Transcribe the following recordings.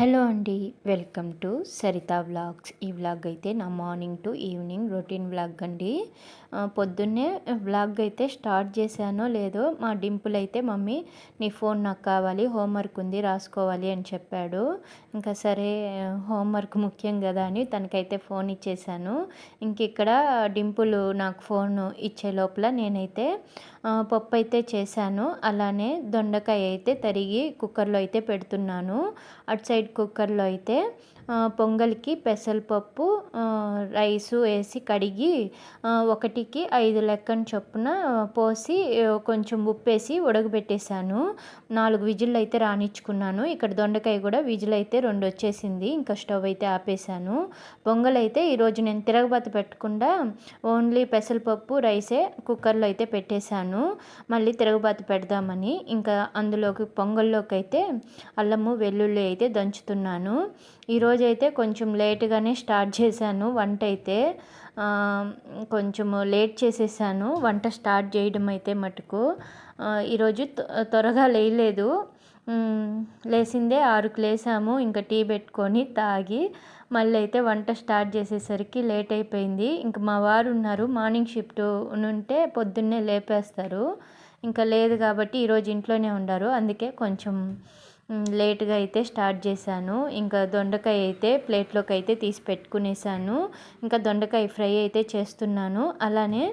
Hello అండి welcome to Saritha vlogs. ఈ vlog అయితే నా morning to evening routine vlog అండి. పొద్దున్నే వ్లాగ్ అయితే స్టార్ట్ చేశానో లేదో మా డింపుల్ అయితే మమ్మీ నీ ఫోన్ నాకు కావాలి హోంవర్క్ ఉంది రాసుకోవాలి అని చెప్పాడు. ఇంకా సరే హోంవర్క్ ముఖ్యం కదా అని తనకైతే ఫోన్ ఇచ్చేసాను ఇంక ఇక్కడ డింపుల్ నాకు ఫోన్ ఇచ్చే లోపల నేనైతే పప్పు అయితే చేశాను. అలానే దొండకాయ అయితే తరిగి కుక్కర్లో అయితే పెడుతున్నాను. అటు సైడ్ కుక్కర్లో అయితే పొంగల్కి పెసరపప్పు రైసు వేసి కడిగి ఒకటికి ఐదు లెక్కన చొప్పున పోసి కొంచెం ఉప్పేసి ఉడకబెట్టేశాను. నాలుగు విజిల్ అయితే రానిచ్చుకున్నాను. ఇక్కడ దొండకాయ కూడా విజిల్ అయితే రెండు వచ్చేసింది. ఇంకా స్టవ్ అయితే ఆపేశాను. పొంగల్ అయితే ఈరోజు నేను తిరగబాత పెట్టకుండా ఓన్లీ పెసరపప్పు రైసే కుక్కర్లో అయితే పెట్టేశాను. మళ్ళీ తిరగబాత పెడదామని. ఇంకా అందులోకి పొంగల్లోకి అయితే అల్లము వెల్లుల్లి అయితే దంచు ఈరోజు అయితే కొంచెం లేట్గానే స్టార్ట్ చేశాను. వంట అయితే కొంచెం లేట్ చేసేసాను. వంట స్టార్ట్ చేయడం అయితే మటుకు ఈరోజు త్వరగా లేయలేదు. లేచిందే ఆరుకు లేసాము. ఇంకా టీ పెట్టుకొని తాగి మళ్ళీ అయితే వంట స్టార్ట్ చేసేసరికి లేట్ అయిపోయింది ఇంకా మా వారు ఉన్నారు మార్నింగ్ షిఫ్ట్ ఉంటే పొద్దున్నే లేపేస్తారు. ఇంకా లేదు కాబట్టి ఈరోజు ఇంట్లోనే ఉండారు. అందుకే కొంచెం లేట్గా అయితే స్టార్ట్ చేశాను. ఇంకా దొండకాయ అయితే ప్లేట్లోకి అయితే తీసి పెట్టుకునేసాను. ఇంకా దొండకాయ ఫ్రై అయితే చేస్తున్నాను. అలానే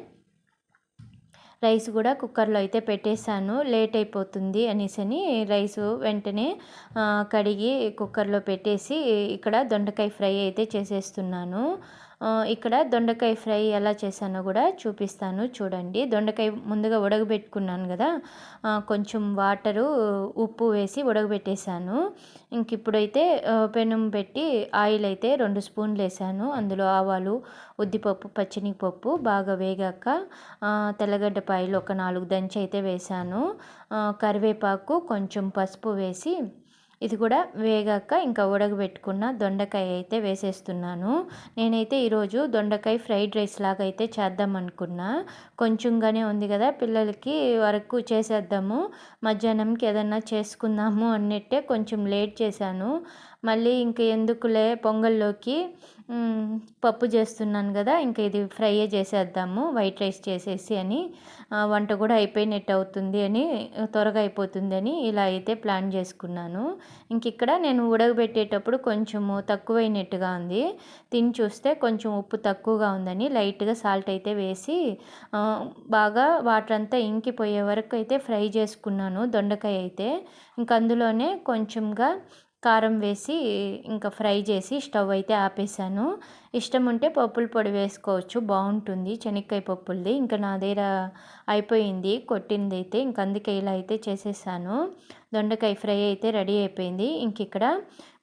రైస్ కూడా కుక్కర్లో అయితే పెట్టేశాను. లేట్ అయిపోతుంది అనేసి అని రైస్ వెంటనే కడిగి కుక్కర్లో పెట్టేసి ఇక్కడ దొండకాయ ఫ్రై అయితే చేసేస్తున్నాను. ఇక్కడ దొండకాయ ఫ్రై ఎలా చేశానో కూడా చూపిస్తాను చూడండి. దొండకాయ ముందుగా ఉడకబెట్టుకున్నాను కదా కొంచెం వాటరు ఉప్పు వేసి ఉడకబెట్టేశాను. ఇంక ఇప్పుడైతే పెనం పెట్టి ఆయిల్ అయితే రెండు స్పూన్లు వేసాను అందులో ఆవాలు ఉద్దిపప్పు పచ్చినిపప్పు బాగా వేగాక తెల్లగడ్డ పాయలు ఒక నాలుగు దంచి అయితే వేసాను కరివేపాకు కొంచెం పసుపు వేసి ఇది కూడా వేగాక ఇంకా ఉడకబెట్టుకున్న దొండకాయ అయితే వేసేస్తున్నాను. నేనైతే ఈరోజు దొండకాయ ఫ్రైడ్ రైస్ లాగా అయితే చేద్దాం అనుకున్నా. కొంచెంగానే ఉంది కదా పిల్లలకి వరకు చేసేద్దాము. మధ్యాహ్నంకి ఏదన్నా చేసుకుందాము అన్నట్టే కొంచెం లేట్ చేశాను. మళ్ళీ ఇంక ఎందుకులే పొంగల్లోకి పప్పు చేస్తున్నాను కదా ఇంకా ఇది ఫ్రై చేసేద్దాము వైట్ రైస్ చేసేసి అని వంట కూడా అయిపోయినట్టు అవుతుంది అని త్వరగా అయిపోతుంది అని ఇలా అయితే ప్లాన్ చేసుకున్నాను. ఇంక ఇక్కడ నేను ఉడకబెట్టేటప్పుడు కొంచెము తక్కువైనట్టుగా ఉంది. తిని చూస్తే కొంచెం ఉప్పు తక్కువగా ఉందని లైట్గా సాల్ట్ అయితే వేసి బాగా వాటర్ అంతా ఇంకిపోయే వరకు అయితే ఫ్రై చేసుకున్నాను దొండకాయ అయితే. ఇంక అందులోనే కొంచెంగా కారం వేసి ఇంకా ఫ్రై చేసి స్టవ్ అయితే ఆపేసాను. ఇష్టం ఉంటే పప్పుల పొడి వేసుకోవచ్చు బాగుంటుంది. శనక్కాయ పప్పులది. ఇంకా నా దగ్గర అయిపోయింది కొట్టింది అయితే ఇంక అందుకే ఇలా అయితే చేసేసాను. దొండకాయ ఫ్రై అయితే రెడీ అయిపోయింది. ఇంక ఇక్కడ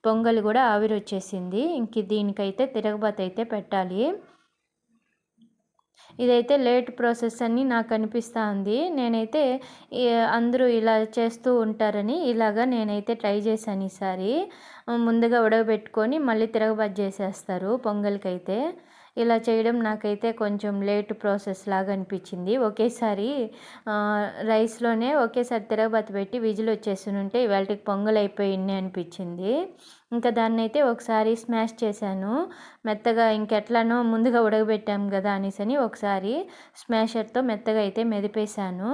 పొంగల్ కూడా ఆవిరి వచ్చేసింది ఇంక దీనికైతే తిరగబాత అయితే పెట్టాలి. ఇదైతే లేట్ ప్రాసెస్ అని నాకు అనిపిస్తూ ఉంది నేనైతే అందరూ ఇలా చేస్తూ ఉంటారని ఇలాగా నేనైతే ట్రై చేశాను ఈసారి. ముందుగా ఉడకబెట్టుకొని మళ్ళీ తిరగబాటు చేసేస్తారు పొంగల్కి అయితే ఇలా చేయడం నాకైతే కొంచెం లేట్ ప్రాసెస్ లాగా అనిపించింది. ఒకేసారి రైస్లోనే ఒకేసారి తిరగబాత పెట్టి విజిల్ వచ్చేసి ఉంటే ఇవాళకి పొంగల్ అయిపోయింది అనిపించింది. ఇంకా దాన్ని అయితే ఒకసారి స్మాష్ చేశాను. మెత్తగా ఇంకెట్లానో ముందుగా ఉడకబెట్టాం కదా అనేసి అని ఒకసారి స్మాషర్తో మెత్తగా అయితే మెదిపేశాను.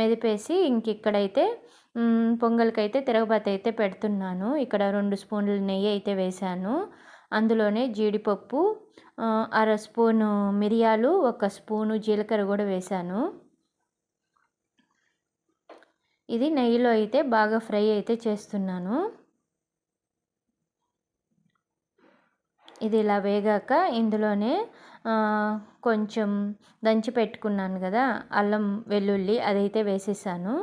మెదిపేసి ఇంక ఇక్కడైతే పొంగల్కైతే తిరగబాత అయితే పెడుతున్నాను. ఇక్కడ రెండు స్పూన్లు నెయ్యి అయితే వేశాను. అందులోనే జీడిపప్పు అర స్పూను మిరియాలు ఒక స్పూను జీలకర్ర కూడా వేశాను. ఇది నెయ్యిలో అయితే బాగా ఫ్రై అయితే చేస్తున్నాను. ఇది ఇలా వేగాక ఇందులోనే కొంచెం దంచి పెట్టుకున్నాను కదా అల్లం వెల్లుల్లి అదైతే వేసేసాను.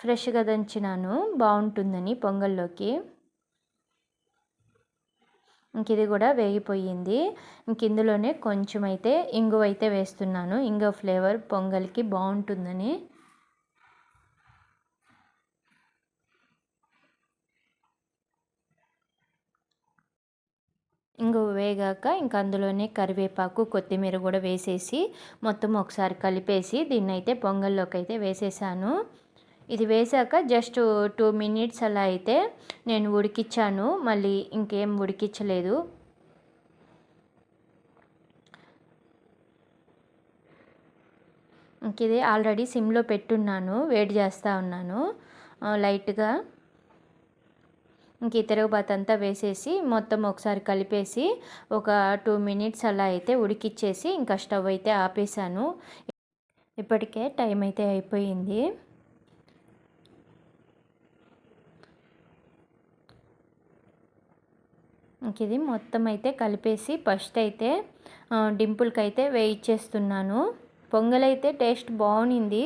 ఫ్రెష్గా దంచినాను బాగుంటుందని పొంగల్లోకి. ఇంక ఇది కూడా వేగిపోయింది. ఇంక ఇందులోనే కొంచెం అయితే ఇంగువ అయితే వేస్తున్నాను. ఇంగువ ఫ్లేవర్ పొంగల్కి బాగుంటుందని. ఇంగువ వేగాక ఇంక అందులోనే కరివేపాకు కొత్తిమీర కూడా వేసేసి మొత్తం ఒకసారి కలిపేసి దీన్ని అయితే పొంగల్లోకి అయితే వేసేసాను. ఇది వేసాక జస్ట్ టూ మినిట్స్ అలా అయితే నేను ఉడికిచ్చాను. మళ్ళీ ఇంకేం ఉడికించలేదు ఇంక ఇది ఆల్రెడీ సిమ్లో పెట్టున్నాను. వేడి చేస్తూ ఉన్నాను. లైట్గా ఇంక ఈ తిరగబాత్ అంతా వేసేసి మొత్తం ఒకసారి కలిపేసి ఒక టూ మినిట్స్ అలా అయితే ఉడికిచ్చేసి ఇంకా స్టవ్ అయితే ఆపేసాను ఇప్పటికే టైం అయితే అయిపోయింది ఇంక ఇది మొత్తం అయితే కలిపేసి ఫస్ట్ అయితే డింపుల్కి అయితే వేయిచ్చేస్తున్నాను. పొంగల్ అయితే టేస్ట్ బాగుంది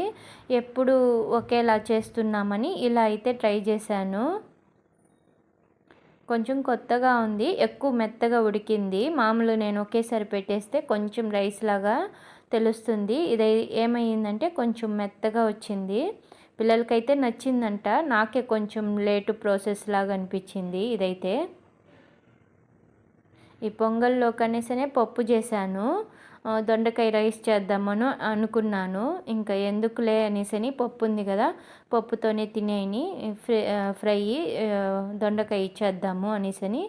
ఎప్పుడు ఒకేలా చేస్తున్నామని ఇలా అయితే ట్రై చేశాను. కొంచెం కొత్తగా ఉంది ఎక్కువ మెత్తగా ఉడికింది. మామూలు నేను ఒకేసారి పెట్టేస్తే కొంచెం రైస్ లాగా తెలుస్తుంది. ఇది ఏమైందంటే కొంచెం మెత్తగా వచ్చింది. పిల్లలకైతే నచ్చిందంట నాకే కొంచెం లేటు ప్రాసెస్ లాగా అనిపించింది ఇదైతే. ఈ పొంగల్లో కనీసనే పప్పు చేశాను. దొండకాయ రైస్ చేద్దామని అనుకున్నాను. ఇంకా ఎందుకులే అనేసని పప్పు ఉంది కదా పప్పుతోనే తినేయని ఫ్రై దొండకాయ ఇచ్చేద్దాము అనేసని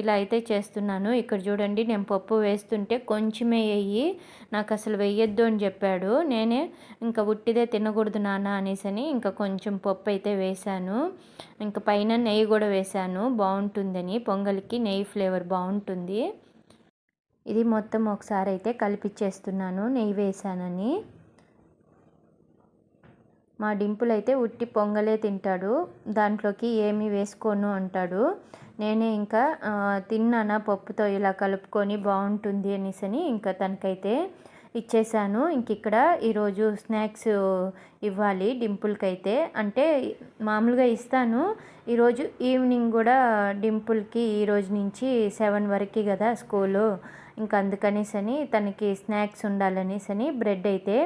ఇలా అయితే చేస్తున్నాను. ఇక్కడ చూడండి నేను పప్పు వేస్తుంటే కొంచెమే వేయి. నాకు అసలు వేయొద్దు అని చెప్పాడు. నేనే ఇంకా ఉట్టిదే తినకూడదు నాన్న అనేసని ఇంకా కొంచెం పప్పు అయితే వేశాను. ఇంకా పైన నెయ్యి కూడా వేశాను. బాగుంటుందని పొంగల్కి నెయ్యి ఫ్లేవర్ బాగుంటుంది. ఇది మొత్తం ఒకసారి అయితే కలిపిచ్చేస్తున్నాను. నెయ్యి వేసానని మా డింపుల్ అయితే ఉట్టి పొంగలే తింటాడు దాంట్లోకి ఏమి వేసుకోను అంటాడు. నేనే ఇంకా తిన్నానా పప్పుతో ఇలా కలుపుకొని బాగుంటుంది అనేసని ఇంకా తనకైతే ఇచ్చేసాను. ఇంక ఇక్కడ ఈరోజు స్నాక్స్ ఇవ్వాలి డింపుల్కి అయితే అంటే మామూలుగా ఇస్తాను. ఈరోజు ఈవినింగ్ కూడా డింపుల్కి ఈరోజు నుంచి సెవెన్ వరకు కదా స్కూలు. ఇంకా అందుకనేసని తనకి స్నాక్స్ ఉండాలనేసని బ్రెడ్ అయితే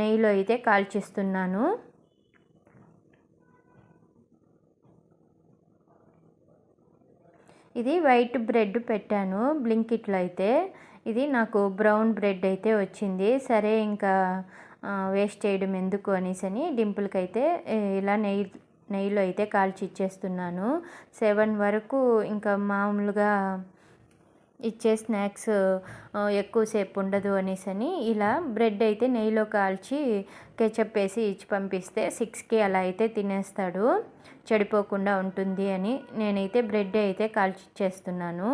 నెయ్యిలో అయితే కాల్చిస్తున్నాను. ఇది వైట్ బ్రెడ్ పెట్టాను బ్లింకిట్లో అయితే. ఇది నాకు బ్రౌన్ బ్రెడ్ అయితే వచ్చింది. సరే ఇంకా వేస్ట్ చేయడం ఎందుకు అనేసి డింపుల్కి అయితే ఇలా నెయ్యి నెయ్యిలో అయితే కాల్చి ఇచ్చేస్తున్నాను సెవెన్ వరకు ఇంకా మామూలుగా ఇచ్చే స్నాక్స్ ఎక్కువసేపు ఉండదు అనేసి అని ఇలా బ్రెడ్ అయితే నెయ్యిలో కాల్చి కెచప్ వేసి ఇచ్చి పంపిస్తే సిక్స్కి అలా అయితే తినేస్తాడు. చెడిపోకుండా ఉంటుంది అని నేనైతే బ్రెడ్ అయితే కాల్చి ఇచ్చేస్తున్నాను.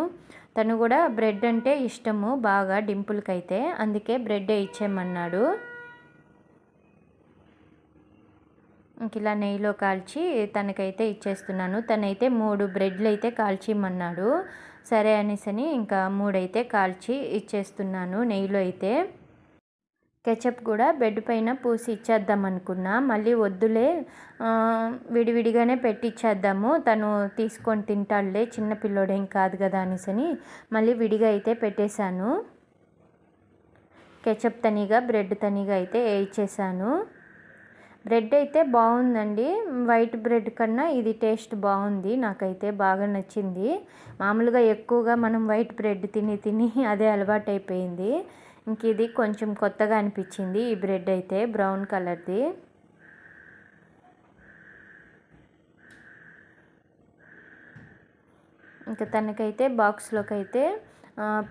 తను కూడా బ్రెడ్ అంటే ఇష్టము బాగా డింపుల్కి అయితే అందుకే బ్రెడ్ ఇచ్చేయమన్నాడు. ఇంక ఇలా నెయ్యిలో కాల్చి తనకైతే ఇచ్చేస్తున్నాను. తనైతే మూడు బ్రెడ్లు అయితే కాల్చిమన్నాడు సరే అనేసని ఇంకా మూడైతే కాల్చి ఇచ్చేస్తున్నాను నెయ్యిలో అయితే. కెచప్ కూడా బెడ్ పైన పూసి ఇచ్చేద్దాం అనుకున్నా మళ్ళీ వద్దులే విడివిడిగానే పెట్టిచ్చేద్దాము తను తీసుకొని తింటాడులే చిన్న పిల్లోడేం కాదు కదా అనేసని మళ్ళీ విడిగా అయితే పెట్టేశాను. కెచప్ తనిగా బ్రెడ్ తనిగా అయితే వేయించేసాను బ్రెడ్ అయితే బాగుందండి. వైట్ బ్రెడ్ కన్నా ఇది టేస్ట్ బాగుంది. నాకైతే బాగా నచ్చింది. మామూలుగా ఎక్కువగా మనం వైట్ బ్రెడ్ తిని తిని అదే అలవాటు అయిపోయింది ఇంక ఇది కొంచెం కొత్తగా అనిపించింది ఈ బ్రెడ్ అయితే బ్రౌన్ కలర్ది. ఇంకా తనకైతే బాక్స్లోకి అయితే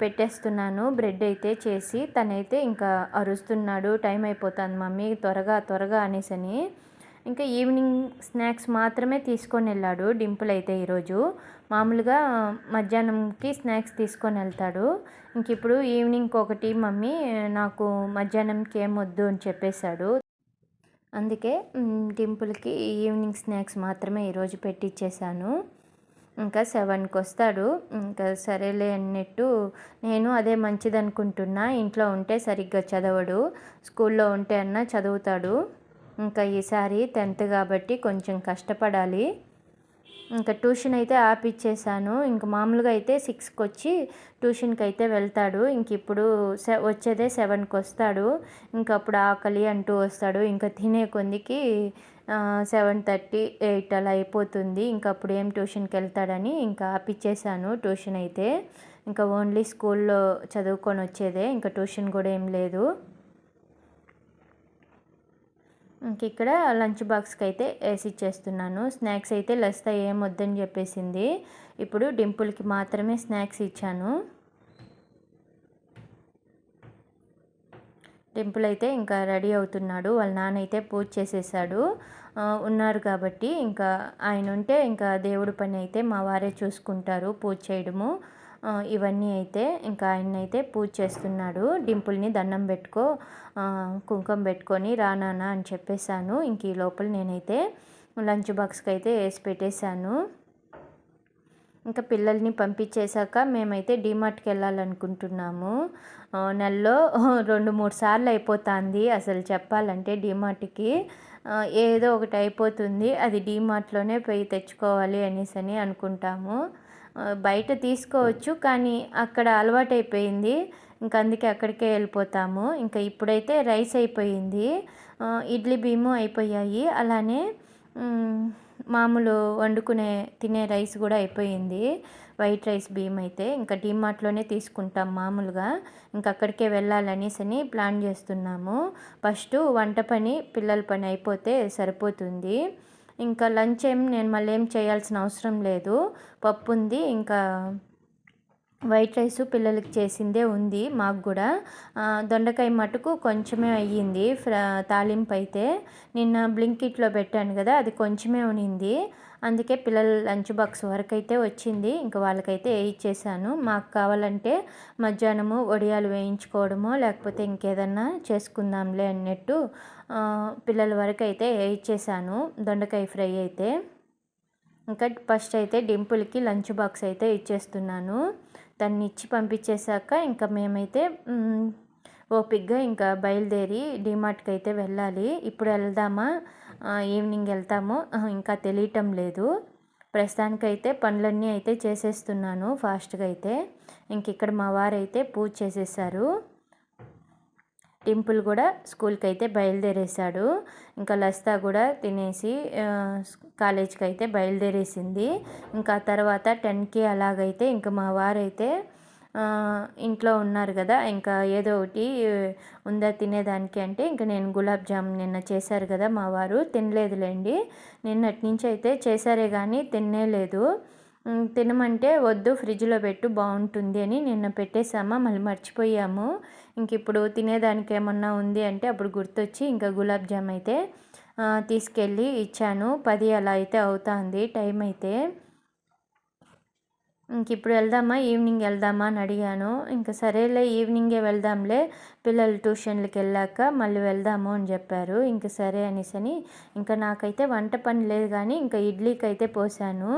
పెట్టేస్తున్నాను. బ్రెడ్ అయితే చేసి తనైతే ఇంకా అరుస్తున్నాడు. టైం అయిపోతుంది మమ్మీ త్వరగా త్వరగా అనేసని ఇంకా ఈవినింగ్ స్నాక్స్ మాత్రమే తీసుకొని వెళ్ళాడు డింపుల్ అయితే ఈరోజు. మామూలుగా మధ్యాహ్నంకి స్నాక్స్ తీసుకొని వెళ్తాడు. ఇంక ఇప్పుడు ఈవినింగ్ ఒకటి మమ్మీ నాకు మధ్యాహ్నంకి ఏమొద్దు వద్దు అని చెప్పేశాడు. అందుకే డింపుల్కి ఈవినింగ్ స్నాక్స్ మాత్రమే ఈరోజు పెట్టిచ్చేసాను ఇంకా సెవెన్కి వస్తాడు ఇంకా సరేలే అన్నట్టు నేను అదే మంచిది అనుకుంటున్నా ఇంట్లో ఉంటే సరిగ్గా చదవడు. స్కూల్లో ఉంటే అన్నా చదువుతాడు. ఇంకా ఈసారి టెన్త్ కాబట్టి కొంచెం కష్టపడాలి. ఇంకా ట్యూషన్ అయితే ఆపిచ్చేసాను. ఇంక మామూలుగా అయితే సిక్స్కి వచ్చి ట్యూషన్కి అయితే వెళ్తాడు. ఇంక ఇప్పుడు సె వచ్చేదే సెవెన్కి వస్తాడు ఇంక అప్పుడు ఆకలి అంటూ వస్తాడు. ఇంకా తినే కొందికి సెవెన్ థర్టీ ఎయిట్ అలా అయిపోతుంది. ఇంకా అప్పుడు ఏం ట్యూషన్కి వెళ్తాడని ఇంకా ఆపిచ్చేసాను ట్యూషన్ అయితే. ఇంకా ఓన్లీ స్కూల్లో చదువుకొని వచ్చేదే ఇంకా ట్యూషన్ కూడా ఏం లేదు. ఇంక ఇక్కడ లంచ్ బాక్స్కి అయితే వేసి ఇచ్చేస్తున్నాను. స్నాక్స్ అయితే లస్తా ఏం వద్దని చెప్పేసింది. ఇప్పుడు డింపుల్కి మాత్రమే స్నాక్స్ ఇచ్చాను. టెంపుల్ అయితే ఇంకా రెడీ అవుతున్నాడు. వాళ్ళ నాన్న అయితే పూజ చేసేసాడు. ఉన్నారు కాబట్టి ఇంకా ఆయన ఉంటే ఇంకా దేవుడి పని అయితే మా వారే చూసుకుంటారు పూజ చేయడము. ఇవన్నీ అయితే ఇంకా ఆయన అయితే పూజ చేస్తున్నాడు. డింపుల్ని దండం పెట్టుకో కుంకుమ పెట్టుకొని రానానా అని చెప్పేశాను. ఇంక ఈ లోపల నేనైతే లంచ్ బాక్స్కి అయితే వేసి పెట్టేశాను. ఇంకా పిల్లల్ని పంపించేశాక మేమైతే డీమార్ట్కి వెళ్ళాలనుకుంటున్నాము నెలలో రెండు మూడు సార్లు అయిపోతుంది అసలు చెప్పాలంటే డీమార్ట్కి ఏదో ఒకటి అయిపోతుంది అది డీమార్ట్లోనే పోయి తెచ్చుకోవాలి అనేసి అని అనుకుంటాము. బయట తీసుకోవచ్చు కానీ అక్కడ అలవాటైపోయింది. ఇంకా అందుకే అక్కడికే వెళ్ళిపోతాము. ఇంకా ఇప్పుడైతే రైస్ అయిపోయింది. ఇడ్లీ బియ్యము అయిపోయాయి. అలానే మామూలు వండుకునే తినే రైస్ కూడా అయిపోయింది. వైట్ రైస్ బియ్యం అయితే ఇంకా డీమార్ట్లోనే తీసుకుంటాం మామూలుగా. ఇంకా అక్కడికే వెళ్ళాలనేసి అని ప్లాన్ చేస్తున్నాము. ఫస్ట్ వంట పని పిల్లల పని అయిపోతే సరిపోతుంది. ఇంకా లంచ్ ఏం నేను మళ్ళీ ఏం చేయాల్సిన అవసరం లేదు. పప్పు ఉంది ఇంకా వైట్ రైస్ పిల్లలకి చేసిందే ఉంది మాకు కూడా. దొండకాయ మటుకు కొంచెమే అయ్యింది. తాలింపు అయితే నిన్న బ్లింకిట్లో పెట్టాను కదా అది కొంచెమే ఉనింది. అందుకే పిల్లల లంచ్ బాక్స్ వరకు అయితే వచ్చింది. ఇంకా వాళ్ళకైతే వేయించేసాను మాకు కావాలంటే మధ్యాహ్నము వడియాలు వేయించుకోవడమో లేకపోతే ఇంకేదన్నా చేసుకుందాంలే అన్నట్టు పిల్లల వరకు అయితే వేయించేసాను దొండకాయ ఫ్రై అయితే. ఇంకా ఫస్ట్ అయితే డింపుల్కి లంచ్ బాక్స్ అయితే ఇచ్చేస్తున్నాను. దాన్ని ఇచ్చి పంపించేశాక ఇంకా మేమైతే ఓపిక్గా ఇంకా బయలుదేరి డిమార్ట్కి అయితే వెళ్ళాలి. ఇప్పుడు వెళ్దామా? ఈవినింగ్ వెళ్తామో. ఇంకా తెలియటం లేదు. ప్రస్తుతానికైతే పనులన్నీ అయితే చేసేస్తున్నాను ఫాస్ట్గా అయితే. ఇంక ఇక్కడ మా వారైతే పూజ చేసేసారు. టింపుల్ కూడా స్కూల్కి అయితే బయలుదేరేశాడు. ఇంకా లస్తా కూడా తినేసి కాలేజ్కి అయితే బయలుదేరేసింది. ఇంకా తర్వాత టెన్కి అలాగైతే ఇంకా మా వారైతే ఇంట్లో ఉన్నారు కదా ఇంకా ఏదో ఒకటి ఉందా తినేదానికి అంటే ఇంకా నేను గులాబ్ జామ్ నిన్న చేశారు కదా మా వారు తినలేదులేండి. నిన్నటి నుంచి అయితే చేశారే కానీ తినేలేదు తినమంటే వద్దు ఫ్రిడ్జ్లో పెట్టు బాగుంటుంది అని నిన్న పెట్టేసామా మళ్ళీ మర్చిపోయాము. ఇంక ఇప్పుడు తినేదానికి ఏమన్నా ఉంది అంటే అప్పుడు గుర్తొచ్చి ఇంకా గులాబ్ జామ్ అయితే తీసుకెళ్ళి ఇచ్చాను. పది అలా అయితే అవుతుంది టైం అయితే. ఇంక ఇప్పుడు వెళ్దామా? ఈవినింగ్ వెళ్దామా అని అడిగాను. ఇంకా సరేలే ఈవినింగే వెళ్దాంలే. పిల్లలు ట్యూషన్లకు వెళ్ళాక మళ్ళీ వెళ్దాము అని చెప్పారు. ఇంక సరే అనేసి అని ఇంకా నాకైతే వంట పని లేదు కానీ ఇంకా ఇడ్లీకి అయితే పోసాను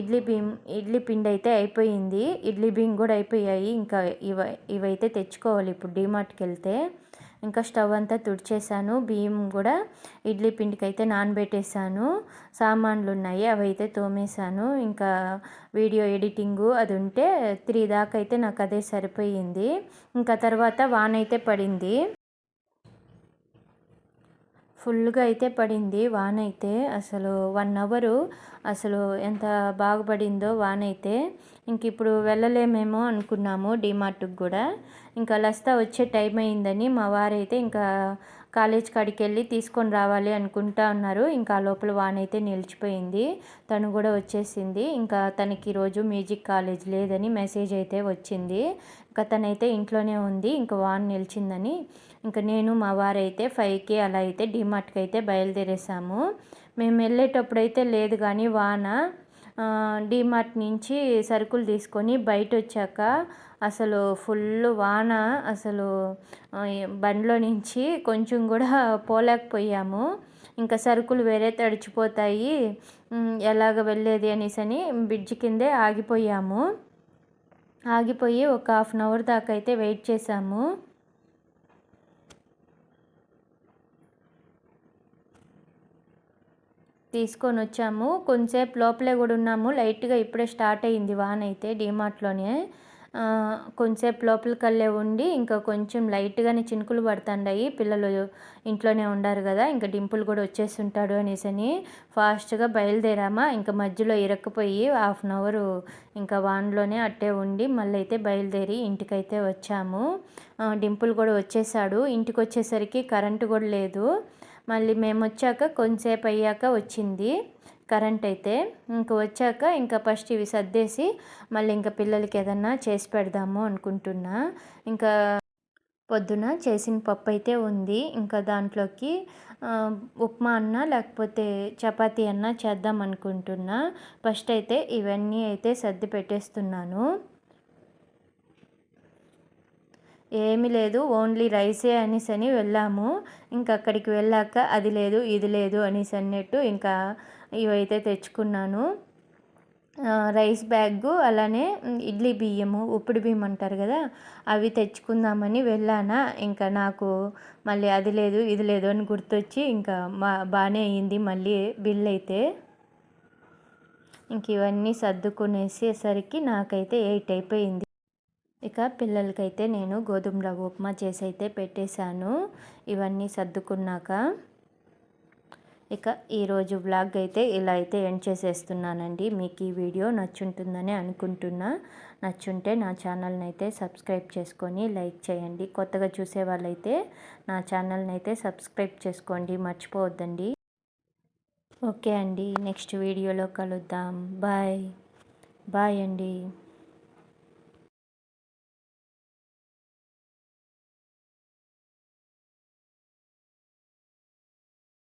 ఇడ్లీ బియ్యం ఇడ్లీ పిండి అయితే అయిపోయింది. ఇడ్లీ బియ్యం కూడా అయిపోయాయి. ఇంకా ఇవ ఇవైతే తెచ్చుకోవాలి ఇప్పుడు డీమార్ట్కి వెళ్తే. ఇంకా స్టవ్ అంతా తుడిచేసాను. బియ్యం కూడా ఇడ్లీ పిండికి అయితే నానబెట్టేసాను. సామాన్లు ఉన్నాయి అవి అయితే తోమేశాను ఇంకా వీడియో ఎడిటింగు అది ఉంటే త్రీ దాకా అయితే నాకు అదే సరిపోయింది. ఇంకా తర్వాత వాన అయితే పడింది. ఫుల్గా అయితే పడింది వాన అయితే. అసలు వన్ అవరు అసలు ఎంత బాగుపడిందో వాన అయితే. ఇంక ఇప్పుడు వెళ్ళలేమేమో అనుకున్నాము డిమార్ట్కి కూడా. ఇంకా లస్తా వచ్చే టైం అయిందని మా వారైతే ఇంకా కాలేజ్ కాడికి వెళ్ళి తీసుకొని రావాలి అనుకుంటా ఉన్నారు. ఇంకా లోపల వాన్ అయితే నిలిచిపోయింది. తను కూడా వచ్చేసింది. ఇంకా తనకి ఈరోజు మ్యూజిక్ కాలేజ్ లేదని మెసేజ్ అయితే వచ్చింది. ఇంకా ఇంట్లోనే ఉంది ఇంకా వాన్ నిలిచిందని. ఇంకా నేను మా వారైతే ఫైవ్కి అలా అయితే డిమార్ట్కి అయితే బయలుదేరేసాము. మేము వెళ్ళేటప్పుడు అయితే లేదు కానీ వాన డిమార్ట్ నుంచి సరుకులు తీసుకొని బయట వచ్చాక అసలు ఫుల్ వాన అసలు బండిలో నుంచి కొంచెం కూడా పోలేకపోయాము. ఇంకా సరుకులు వేరే తడిచిపోతాయి ఎలాగ వెళ్ళేది అనేసి అని బ్రిడ్జ్ కిందే ఆగిపోయాము. ఆగిపోయి ఒక హాఫ్ అన్ అవర్ దాకా అయితే వెయిట్ చేసాము తీసుకొని వచ్చాము. కొంచెంసేపు లోపలే కూడా ఉన్నాము. లైట్గా ఇప్పుడే స్టార్ట్ అయ్యింది వాన్ అయితే డీమార్ట్లోనే కొంచెంసేపు లోపలికల్లే ఉండి ఇంకా కొంచెం లైట్గానే చినుకులు పడుతుండయి. పిల్లలు ఇంట్లోనే ఉండారు కదా ఇంకా డింపుల్ కూడా వచ్చేసి ఉంటాడు అనేసి అని ఫాస్ట్గా బయలుదేరామా. ఇంకా మధ్యలో ఇరక్కపోయి హాఫ్ అన్ అవర్ ఇంకా వాన్లోనే అట్టే ఉండి మళ్ళీ అయితే బయలుదేరి ఇంటికైతే వచ్చాము. డింపుల్ కూడా వచ్చేసాడు. ఇంటికి వచ్చేసరికి కరెంటు కూడా లేదు. మళ్ళీ మేము వచ్చాక కొంచెంసేపు అయ్యాక వచ్చింది. కరెంట్ అయితే ఇంక వచ్చాక ఇంకా ఫస్ట్ ఇవి సర్దేసి మళ్ళీ ఇంకా పిల్లలకి ఏదన్నా చేసి పెడదాము అనుకుంటున్నా. ఇంకా పొద్దున చేసిన పప్పు అయితే ఉంది. ఇంకా దాంట్లోకి ఉప్మా అన్న లేకపోతే చపాతీ అన్న చేద్దాం అనుకుంటున్నా. ఫస్ట్ అయితే ఇవన్నీ అయితే సర్ది పెట్టేస్తున్నాను. ఏమీ లేదు ఓన్లీ రైసే అనేసి అని వెళ్ళాము. ఇంకా అక్కడికి వెళ్ళాక అది లేదు ఇది లేదు అనేసి అన్నట్టు ఇంకా ఇవైతే తెచ్చుకున్నాను. రైస్ బ్యాగ్ అలానే ఇడ్లీ బియ్యము ఉప్పుడు బియ్యం అంటారు కదా అవి తెచ్చుకుందామని వెళ్ళానా. ఇంకా నాకు మళ్ళీ అది లేదు ఇది లేదు అని గుర్తొచ్చి ఇంకా మా బాగానే అయ్యింది మళ్ళీ బిల్ అయితే. ఇంక ఇవన్నీ సర్దుకునేసేసరికి నాకైతే ఎయిట్ అయిపోయింది. ఇక పిల్లలకైతే నేను గోధుమ రవ్వ ఉప్మా చేసి అయితే పెట్టేశాను. ఇవన్నీ సర్దుకున్నాక ఇక ఈరోజు బ్లాగ్ అయితే ఇలా అయితే ఎండ్ చేసేస్తున్నానండి. మీకు ఈ వీడియో నచ్చుంటుందని అనుకుంటున్నా. నచ్చుంటే నా ఛానల్ని అయితే సబ్స్క్రైబ్ చేసుకొని లైక్ చేయండి. కొత్తగా చూసే వాళ్ళైతే నా ఛానల్ని అయితే సబ్స్క్రైబ్ చేసుకోండి. మర్చిపోవద్దండి. ఓకే అండి. నెక్స్ట్ వీడియోలో కలుద్దాం. బాయ్. బాయ్ అండి.